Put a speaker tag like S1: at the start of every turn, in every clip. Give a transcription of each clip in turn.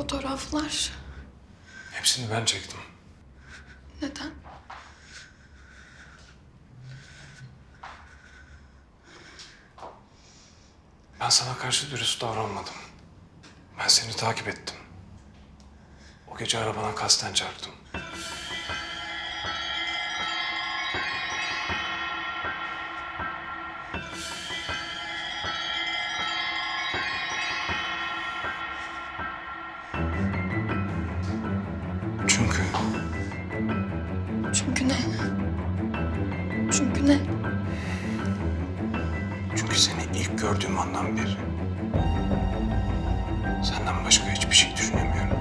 S1: acılar.
S2: Hepsini ben çektim.
S1: Neden?
S2: Ben sana karşı dürüst davranmadım. Ben seni takip ettim. O gece arabana kasten çarptım. Çünkü
S1: ne? Çünkü ne?
S2: Çünkü seni ilk gördüğüm andan beri senden başka hiçbir şey düşünemiyorum.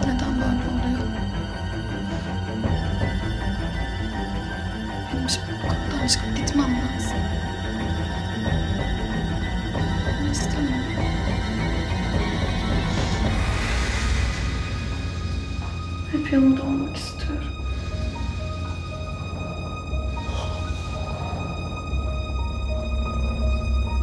S1: Neden böyle oluyor? Benim şimdi bu çıkıp Hep yanında olmak istiyorum.